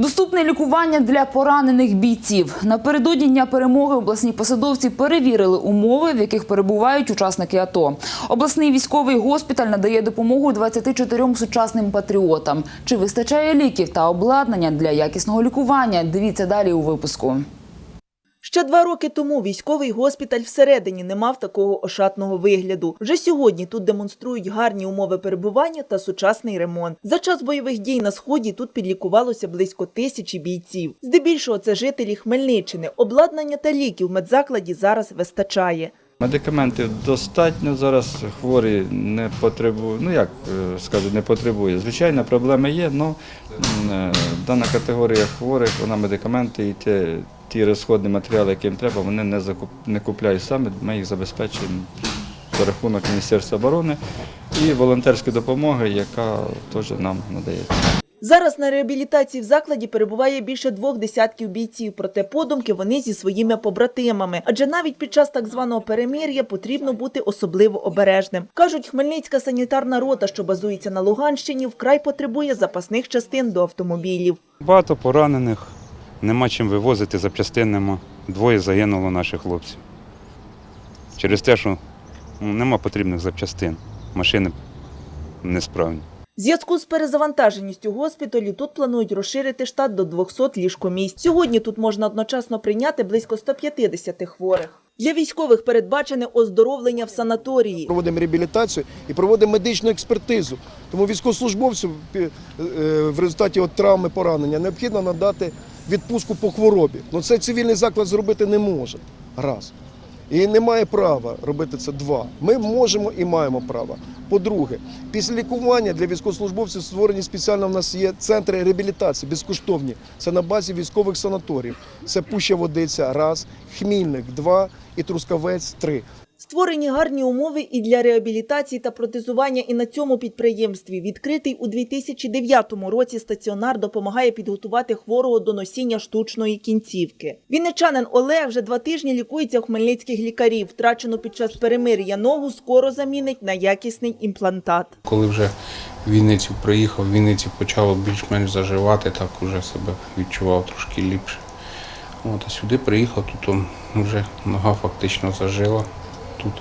Доступне лікування для поранених бійців. Напередодні дня перемоги обласні посадовці перевірили умови, в яких перебувають учасники АТО. Обласний військовий госпіталь надає допомогу 24 сучасним патріотам. Чи вистачає ліків та обладнання для якісного лікування? Дивіться далі у випуску. Ще два роки тому військовий госпіталь всередині не мав такого ошатного вигляду. Вже сьогодні тут демонструють гарні умови перебування та сучасний ремонт. За час бойових дій на сході тут підлікувалося близько тисячі бійців. Здебільшого це жителі Хмельниччини. Обладнання та ліків в медзакладі зараз вистачає. Медикаментів достатньо зараз хворі не потребує. Ну як е, скажу, не потребує. Звичайно, проблеми є, але дана категорія хворих, вона медикаменти і ті, ті розходні матеріали, які їм треба, вони не закуп, не купляють самі. Ми їх забезпечуємо за рахунок Міністерства оборони і волонтерської допомоги, яка теж нам надається. Зараз на реабілітації в закладі перебуває більше двох десятків бійців, проте подумки вони зі своїми побратимами. Адже навіть під час так званого перемир'я потрібно бути особливо обережним. Кажуть, Хмельницька санітарна рота, що базується на Луганщині, вкрай потребує запасних частин до автомобілів. Багато поранених, нема чим вивозити запчастин нема. Двоє загинуло наших хлопців. Через те, що ну, нема потрібних запчастин, машини несправні. Зв'язку з перезавантаженістю госпіталю тут планують розширити штат до 200 ліжкомісць. Сьогодні тут можна одночасно прийняти близько 150 хворих. Для військових передбачене оздоровлення в санаторії. проводимо реабілітацію і проводимо медичну експертизу. Тому військовослужбовцю е, в результаті от травми поранення необхідно надати відпустку по хворобі. Ну це цивільний заклад зробити не може. Раз. І не має права робити це два. Ми можемо і маємо право. По-друге, після лікування для військовослужбовців створені спеціально в нас є центри реабілітації безкоштовні. Це на базі військових санаторіїв. Це Пуща Водиця, раз, Хмільник, два і Трускавець, три. Створені гарні умови і для реабілітації та протезування і на цьому підприємстві. Відкритий у 2009 році стаціонар допомагає підготувати хворого до носіння штучної кінцівки. Вінничанин Олег вже два тижні лікується у хмельницьких лікарів. Втрачену під час перемир'я ногу скоро замінить на якісний імплантат. Коли вже в Вінницю приїхав, в Вінниці почало більш-менш заживати, так уже себе відчував трошки ліпше. От, а сюди приїхав, тут вже нога фактично зажила. Тут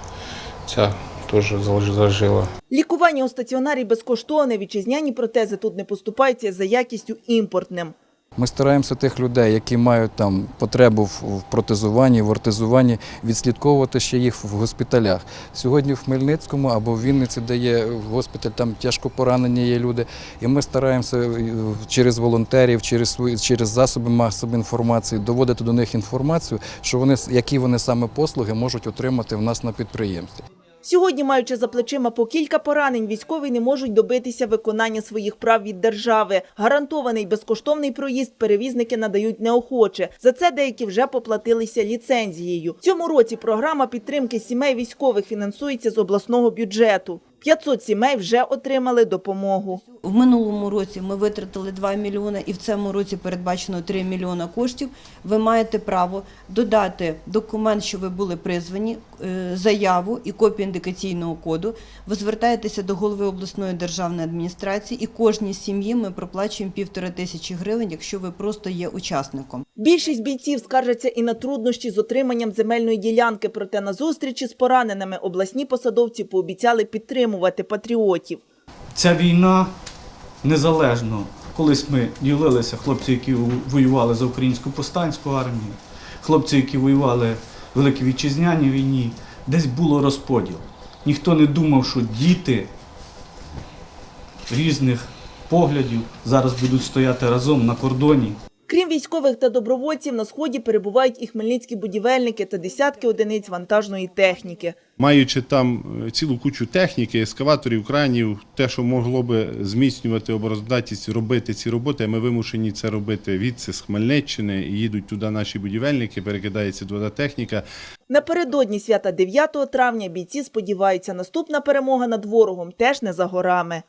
ця теж зажила. Лікування у стаціонарі безкоштовне. Вітчизняні протези тут не поступаються за якістю імпортним. Ми стараємося тих людей, які мають там потребу в протезуванні, в ортезуванні, відслідковувати ще їх в госпіталях. Сьогодні в Хмельницькому або в Вінниці, де є госпіталь, там тяжко поранені є люди. І ми стараємося е, через волонтерів, через через засоби масової інформації доводити до них інформацію, що вони які вони саме послуги можуть отримати в нас на підприємстві. Сьогодні, маючи за плечима по кілька поранень, військові не можуть добитися виконання своїх прав від держави. Гарантований безкоштовний проїзд перевізники надають неохоче. За це деякі вже поплатилися ліцензією. Цьому році програма підтримки сімей військових фінансується з обласного бюджету. 500 сімей вже отримали допомогу. В минулому році ми витратили 2 мільйони і в цьому році передбачено 3 мільйона коштів. Ви маєте право додати документ, що ви були призвані, е, заяву і копію індикаційного коду. Ви звертаєтеся до голови обласної державної адміністрації і кожній сім'ї ми проплачуємо півтори тисячі гривень, якщо ви просто є учасником. Більшість бійців скаржаться і на труднощі з отриманням земельної ділянки, проте на зустрічі з пораненими обласні посадовці пообіцяли підтримувати патріотів. Ця війна незалежно. Колись ми ділилися, хлопці, які воювали за українську повстанську армію, хлопці, які воювали в Великій Вітчизняній війні, десь було розподіл. Ніхто не думав, що діти різних поглядів зараз будуть стояти разом на кордоні Крім військових та добровольців, на сході перебувають і хмельницькі будівельники та десятки одиниць вантажної техніки. маючи там е, цілу кучу техніки, ескаваторів, кранів, те, що могло би зміцнювати обороздатність, робити ці роботи, ми вимушені це робити відси з Хмельниччини, і їдуть туди наші будівельники, перекидається туди техніка. Напередодні свята 9 травня бійці сподіваються, наступна перемога над ворогом теж не за горами.